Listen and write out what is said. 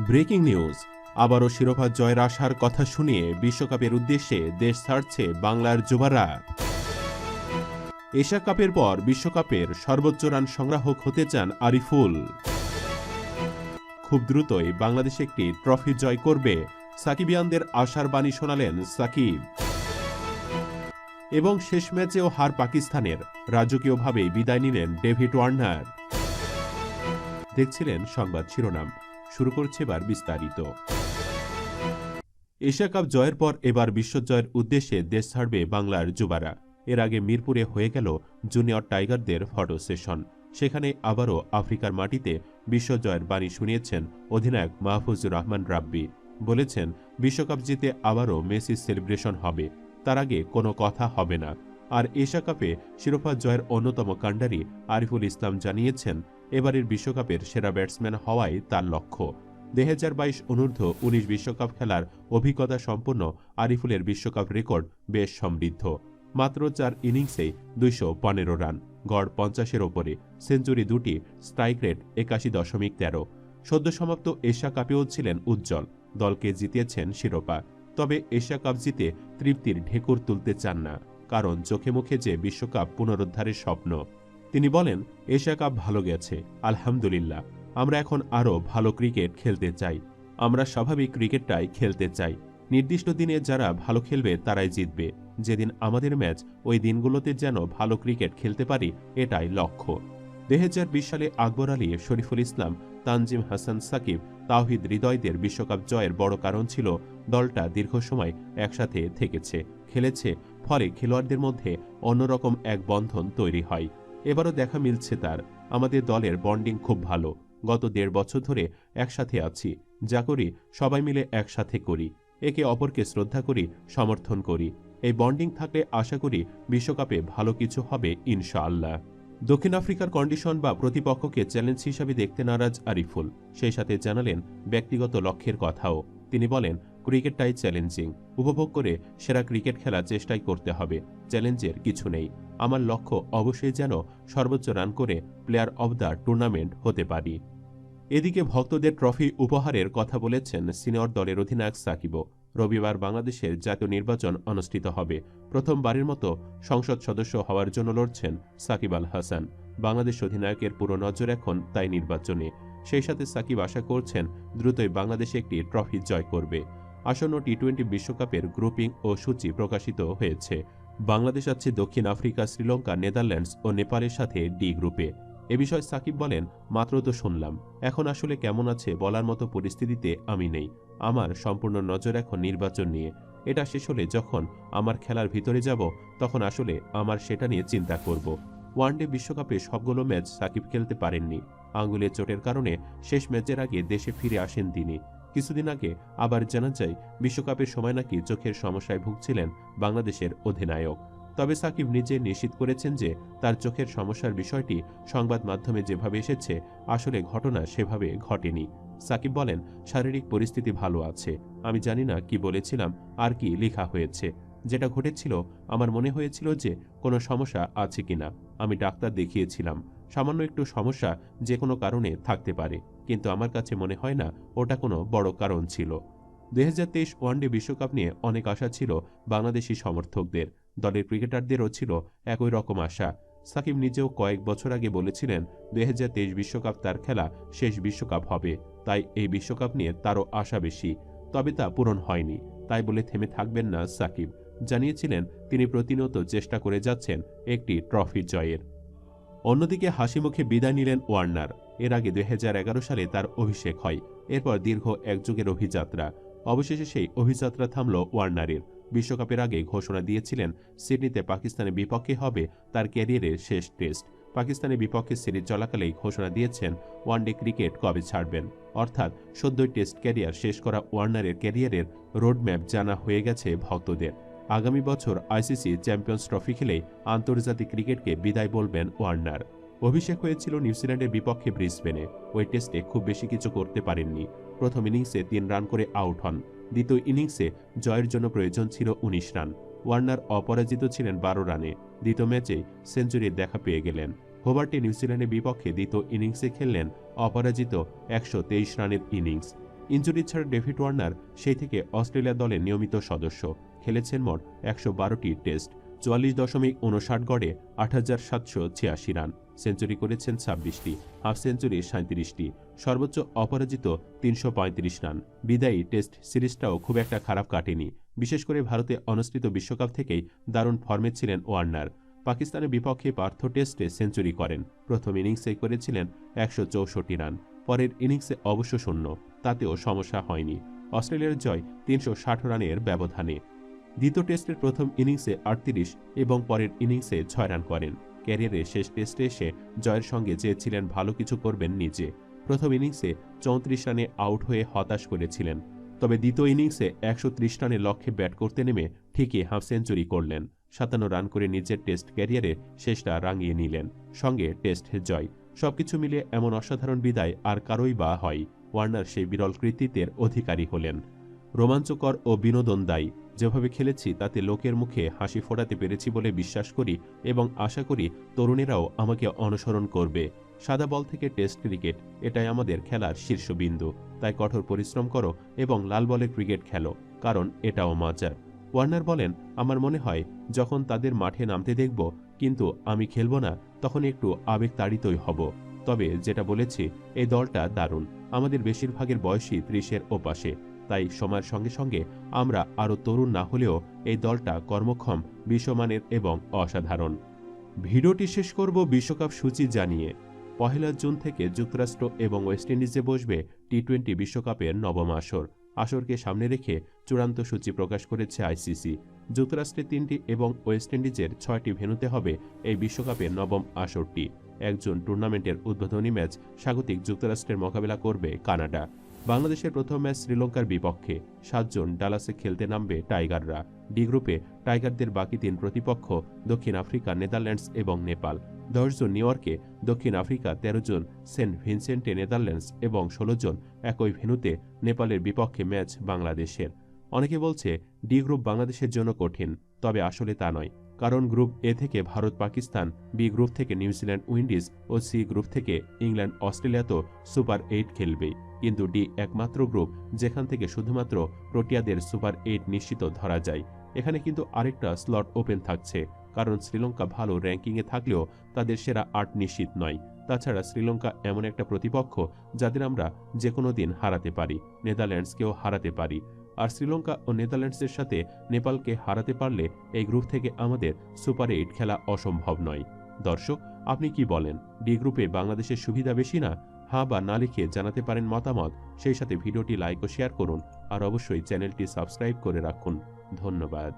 Breaking news. আবারও শিরোপা জয়ের আশার কথা শুনিয়ে বিশ্বকাপের উদ্দেশ্যে দেশ ছাড়ছে বাংলার যুবারা। এশিয়া কাপের পর বিশ্বকাপের সর্বোচ্চ রান সংগ্রাহক হতে চান আরিফুল। খুব দ্রুতই বাংলাদেশ একটি ট্রফি জয় করবে, সাকিবিয়ানদের আশার বাণী শোনালেন সাকিব। এবং শেষ ম্যাচেও হার পাকিস্তানের রাজকীয়ভাবে বিদায় নিলেন ডেভিড ওয়ার্নার। দেখছিলেন সংবাদ শিরোনাম। শুরু করছে এবার বিস্তারিত। এশিয়া কাপ জয়ের পর এবার বিশ্বজয়ের উদ্দেশ্যে দেশ ছাড়বে বাংলার যুবারা। এর আগে মিরপুরে হয়ে গেল জুনিয়র টাইগারদের ফটো সেশন। সেখানে আবারও আফ্রিকার মাটিতে বিশ্বজয়ের বাণী শুনিয়েছেন অধিনায়ক মাহফুজুর রহমান রাব্বি। বলেছেন, বিশ্বকাপ জিতে আবারও মেসি সেলিব্রেশন হবে। তার আগে কোনো কথা হবে না। আর এশিয়া কাপে শিরোপা জয়ের অন্যতম কাণ্ডারি আরিফুল ইসলাম জানিয়েছেন এবারের বিশ্বকাপের সেরা ব্যাটসম্যান হওয়াই তার লক্ষ্য। দুই হাজার বাইশ অনূর্ধ্ব উনিশ বিশ্বকাপ খেলার অভিজ্ঞতা সম্পন্ন আরিফুলের বিশ্বকাপ রেকর্ড বেশ সমৃদ্ধ। মাত্র চার ইনিংসে দুইশো পনেরো রান, গড় পঞ্চাশের ওপরে, সেঞ্চুরি দুটি, স্ট্রাইক রেট একাশি দশমিক তেরো। সদ্য সমাপ্ত এশিয়া কাপেও ছিলেন উজ্জ্বল, দলকে জিতিয়েছেন শিরোপা। তবে এশিয়া কাপ জিতে তৃপ্তির ঢেকুর তুলতে চান না, কারণ চোখে মুখে যে বিশ্বকাপ পুনরুদ্ধারের স্বপ্ন। তিনি বলেন এশিয়া কাপ ভালো গেছে, আলহামদুলিল্লাহ। আমরা এখন আরও ভালো ক্রিকেট খেলতে চাই। আমরা স্বাভাবিক ক্রিকেটটাই খেলতে চাই। নির্দিষ্ট দিনে যারা ভালো খেলবে তারাই জিতবে। যেদিন আমাদের ম্যাচ, ওই দিনগুলোতে যেন ভালো ক্রিকেট খেলতে পারি, এটাই লক্ষ্য। দুই হাজার বিশ সালে আকবর আলী, শরীফুল ইসলাম, তানজিম হাসান সাকিব, তাওহিদ হৃদয়দের বিশ্বকাপ জয়ের বড় কারণ ছিল, দলটা দীর্ঘ সময় একসাথে থেকেছে, খেলেছে, ফলে খেলোয়াড়দের মধ্যে অন্যরকম এক বন্ধন তৈরি হয়। এবারও দেখা মিলছে তার। আমাদের দলের বন্ডিং খুব ভালো। গত দেড় বছর ধরে একসাথে আছি। যা করি, সবাই মিলে একসাথে করি। একে অপরকে শ্রদ্ধা করি, সমর্থন করি। এই বন্ডিং থাকলে আশা করি বিশ্বকাপে ভালো কিছু হবে, ইনশাআল্লাহ। দক্ষিণ আফ্রিকার কন্ডিশন বা প্রতিপক্ষকে চ্যালেঞ্জ হিসাবে দেখতে নারাজ আরিফুল। সেই সাথে জানালেন ব্যক্তিগত লক্ষ্যের কথাও। তিনি বলেন, ক্রিকেটটাই চ্যালেঞ্জিং। উপভোগ করে সেরা ক্রিকেট খেলার চেষ্টাই করতে হবে। চ্যালেঞ্জের কিছু নেই। আমার লক্ষ্য অবশ্যই যেন সর্বোচ্চ রান করে প্লেয়ার অব দ্য টুর্নামেন্ট হতে পারি। এদিকে ভক্তদের ট্রফি উপহারের কথা বলেছেন সিনিয়র দলের অধিনায়ক সাকিবও। রবিবার বাংলাদেশের জাতীয় নির্বাচন অনুষ্ঠিত হবে। প্রথমবারের মতো সংসদ সদস্য হওয়ার জন্য লড়ছেন সাকিব আল হাসান। বাংলাদেশ অধিনায়কের পুরো নজর এখন তাই নির্বাচনে। সেই সাথে সাকিব আশা করছেন দ্রুতই বাংলাদেশে একটি ট্রফি জয় করবে। আসন্ন টি টোয়েন্টি বিশ্বকাপের গ্রুপিং ও সূচি প্রকাশিত হয়েছে। বাংলাদেশ আছে দক্ষিণ আফ্রিকা, শ্রীলঙ্কা, নেদারল্যান্ডস ও নেপালের সাথে ডি গ্রুপে এ। বিষয়ে সাকিব বলেন, মাত্র তো শুনলাম। এখন আসলে কেমন আছে বলার মতো পরিস্থিতিতে আমি নেই। আমার সম্পূর্ণ নজর এখন নির্বাচন নিয়ে। এটা শেষ হলে যখন আমার খেলার ভিতরে যাব, তখন আসলে আমার সেটা নিয়ে চিন্তা করব। ওয়ানডে বিশ্বকাপে সবগুলো ম্যাচ সাকিব খেলতে পারেননি। আঙ্গুলের চোটের কারণে শেষ ম্যাচের আগে দেশে ফিরে আসেন তিনি। কিছুদিন আগে আবার জানা যায়, বিশ্বকাপের সময় নাকি চোখের সমস্যায় ভুগছিলেন বাংলাদেশের অধিনায়ক। তবে সাকিব নিজে নিশ্চিত করেছেন যে, তার চোখের সমস্যার বিষয়টি সংবাদ মাধ্যমে যেভাবে এসেছে, আসলে ঘটনা সেভাবে ঘটেনি। সাকিব বলেন, শারীরিক পরিস্থিতি ভালো আছে। আমি জানি না কি বলেছিলাম, আর কি লেখা হয়েছে। যেটা ঘটেছিল, আমার মনে হয়েছিল যে, কোনো সমস্যা আছে কিনা। আমি ডাক্তার দেখিয়েছিলাম। সামান্য একটু সমস্যা যে কোনো কারণে থাকতে পারে। কিন্তু আমার কাছে মনে হয় না ওটা কোনো বড় কারণ ছিল। দুই হাজার তেইশ ওয়ানডে বিশ্বকাপ নিয়ে অনেক আশা ছিল বাংলাদেশি সমর্থকদের। দলের ক্রিকেটারদেরও ছিল একই রকম আশা। সাকিব নিজেও কয়েক বছর আগে বলেছিলেন, দুই বিশ্বকাপ তার খেলা শেষ বিশ্বকাপ হবে। তাই এই বিশ্বকাপ নিয়ে তারও আশা বেশি। তবে তা পূরণ হয়নি। তাই বলে থেমে থাকবেন না সাকিব। জানিয়েছিলেন, তিনি প্রতিনিয়ত চেষ্টা করে যাচ্ছেন একটি ট্রফি জয়ের। অন্যদিকে হাসিমুখে বিদায় নিলেন ওয়ার্নার। এর আগে দুই হাজার এগারো সালে তার অভিষেক হয়। এরপর দীর্ঘ এক যুগের অভিযাত্রা। অবশেষে সেই অভিযাত্রা থামল ওয়ার্নারের। বিশ্বকাপের আগে ঘোষণা দিয়েছিলেন, সিডনিতে পাকিস্তানের বিপক্ষে হবে তার ক্যারিয়ারের শেষ টেস্ট। পাকিস্তানের বিপক্ষে সিরিজ চলাকালেই ঘোষণা দিয়েছেন, ওয়ানডে ক্রিকেট কবে ছাড়বেন? অর্থাৎ সদ্যই টেস্ট ক্যারিয়ার শেষ করা ওয়ার্নারের ক্যারিয়ারের রোডম্যাপ জানা হয়ে গেছে ভক্তদের। আগামী বছর আইসিসি চ্যাম্পিয়ন্স ট্রফি খেলেই আন্তর্জাতিক ক্রিকেটকে বিদায় বলবেন ওয়ার্নার। অভিষেক হয়েছিল নিউজিল্যান্ডের বিপক্ষে ব্রিসবেনে। ওই টেস্টে খুব বেশি কিছু করতে পারেননি। প্রথম ইনিংসে তিন রান করে আউট হন। দ্বিতীয় ইনিংসে জয়ের জন্য প্রয়োজন ছিল উনিশ রান। ওয়ার্নার অপরাজিত ছিলেন বারো রানে। দ্বিতীয় ম্যাচে সেঞ্চুরির দেখা পেয়ে গেলেন। হোবার্টে নিউজিল্যান্ডের বিপক্ষে দ্বিতীয় ইনিংসে খেললেন অপরাজিত একশো তেইশ রানের ইনিংস। ইঞ্জুরি ছাড়া ডেভিড ওয়ার্নার সেই থেকে অস্ট্রেলিয়া দলের নিয়মিত সদস্য। খেলেছেন মোট একশো টেস্ট। চুয়াল্লিশ দশমিক উনষাট গড়ে আট হাজার সাতশো ছিয়াশি রান। সেঞ্চুরি করেছেন ছাব্বিশটি, হাফ সেঞ্চুরি সাঁত্রিশটি সর্বোচ্চ অপরাজিত তিনশো পঁয়ত্রিশ রান। বিদায়ী টেস্ট সিরিজটাও খুব একটা খারাপ কাটেনি। বিশেষ করে ভারতে অনুষ্ঠিত বিশ্বকাপ থেকেই দারুণ ফর্মে ছিলেন ওয়ার্নার। পাকিস্তানের বিপক্ষে পার্থ টেস্টে সেঞ্চুরি করেন। প্রথম ইনিংসে করেছিলেন একশো চৌষট্টি রান, পরের ইনিংসে অবশ্য শূন্য, তাতেও সমস্যা হয়নি। অস্ট্রেলিয়ার জয় তিনশো ষাট রানের ব্যবধানে। দ্বিতীয় টেস্টের প্রথম ইনিংসে আটত্রিশ এবং পরের ইনিংসে ছয় রান করেন। ক্যারিয়ারের শেষ টেস্টে এসে জয়ের সঙ্গে চেয়েছিলেন ভালো কিছু করবেন নিজে। প্রথম ইনিংসে চৌত্রিশ রানে আউট হয়ে হতাশ করেছিলেন। তবে দ্বিতীয় ইনিংসে একশো ত্রিশ রানের লক্ষ্যে ব্যাট করতে নেমে ঠিকই হাফ সেঞ্চুরি করলেন। সাতান্ন রান করে নিজের টেস্ট ক্যারিয়ারে শেষটা রাঙিয়ে নিলেন। সঙ্গে টেস্ট জয়। সবকিছু মিলিয়ে এমন অসাধারণ বিদায় আর কারোই বা হয়। ওয়ার্নার সেই বিরল কৃতিত্বের অধিকারী হলেন। রোমাঞ্চকর ও বিনোদনদায়ী যেভাবে খেলেছি, তাতে লোকের মুখে হাসি ফোটাতে পেরেছি বলে বিশ্বাস করি এবং আশা করি তরুণেরাও আমাকে অনুসরণ করবে। সাদা বল থেকে টেস্ট ক্রিকেট, এটাই আমাদের খেলার শীর্ষবিন্দু। তাই কঠোর পরিশ্রম করো এবং লাল বলে ক্রিকেট খেলো, কারণ এটাও মজার। ওয়ার্নার বলেন, আমার মনে হয়, যখন তাদের মাঠে নামতে দেখব, কিন্তু আমি খেলব না, তখন একটু আবেগ তাড়িতই হব। তবে যেটা বলেছি, এই দলটা দারুণ। আমাদের বেশিরভাগের বয়সী ত্রিশের ওপাশে। তাই সময়ের সঙ্গে সঙ্গে আমরা আরও তরুণ না হলেও এই দলটা কর্মক্ষম, বিশ্বমানের এবং অসাধারণ। ভিডিওটি শেষ করব বিশ্বকাপ সূচি জানিয়ে। পহেলা জুন থেকে যুক্তরাষ্ট্র এবং ওয়েস্ট ইন্ডিজে বসবে টি টোয়েন্টি বিশ্বকাপের নবম আসর। আসরকে সামনে রেখে চূড়ান্ত সূচি প্রকাশ করেছে আইসিসি। যুক্তরাষ্ট্রে তিনটি এবং ওয়েস্ট ইন্ডিজের ছয়টি ভেন্যুতে হবে এই বিশ্বকাপের নবম আসরটি। একজন টুর্নামেন্টের উদ্বোধনী ম্যাচ স্বাগতিক যুক্তরাষ্ট্রের মোকাবেলা করবে কানাডা। বাংলাদেশের প্রথম ম্যাচ শ্রীলঙ্কার বিপক্ষে সাতজন ডালাসে খেলতে নামবে টাইগাররা। ডি গ্রুপে টাইগারদের বাকি তিন প্রতিপক্ষ দক্ষিণ আফ্রিকা, নেদারল্যান্ডস এবং নেপাল। দশজন নিউ ইয়র্কে দক্ষিণ আফ্রিকা, তেরো জন সেন্ট ভিনসেন্টে, নেদারল্যান্ডস এবং ষোলো জন একই ভেন্যুতে নেপালের বিপক্ষে ম্যাচ বাংলাদেশের। অনেকে বলছে, ডি গ্রুপ বাংলাদেশের জন্য কঠিন, তবে আসলে তা নয়। কারণ গ্রুপ এ থেকে ভারত, পাকিস্তান, বি গ্রুপ থেকে নিউজিল্যান্ড উইন্ডিজ ও সি গ্রুপ থেকে ইংল্যান্ড, অস্ট্রেলিয়া তো সুপার এইট খেলবে কিন্তু ডি একমাত্র গ্রুপ যেখান থেকে শুধুমাত্র প্রোটিয়াদের সুপার এইট নিশ্চিত ধরা যায়। এখানে কিন্তু আরেকটা স্লট ওপেন থাকছে, কারণ শ্রীলঙ্কা ভালো র্যাঙ্কিংয়ে থাকলেও তাদের সেরা আট নিশ্চিত নয়। তাছাড়া শ্রীলঙ্কা এমন একটা প্রতিপক্ষ যাদের আমরা যে কোনো দিন হারাতে পারি, নেদারল্যান্ডসকেও হারাতে পারি। আর শ্রীলঙ্কা ও নেদারল্যান্ডসের সাথে নেপালকে হারাতে পারলে এই গ্রুপ থেকে আমাদের সুপার এইট খেলা অসম্ভব নয়। দর্শক, আপনি কি বলেন? ডি গ্রুপে বাংলাদেশের সুবিধা বেশি না? হা বা না লিখে জানাতে পারেন মতামত। সেই সাথে ভিডিওটি লাইক ও শেয়ার করুন। আর অবশ্যই চ্যানেলটি সাবস্ক্রাইব করে রাখুন। ধন্যবাদ।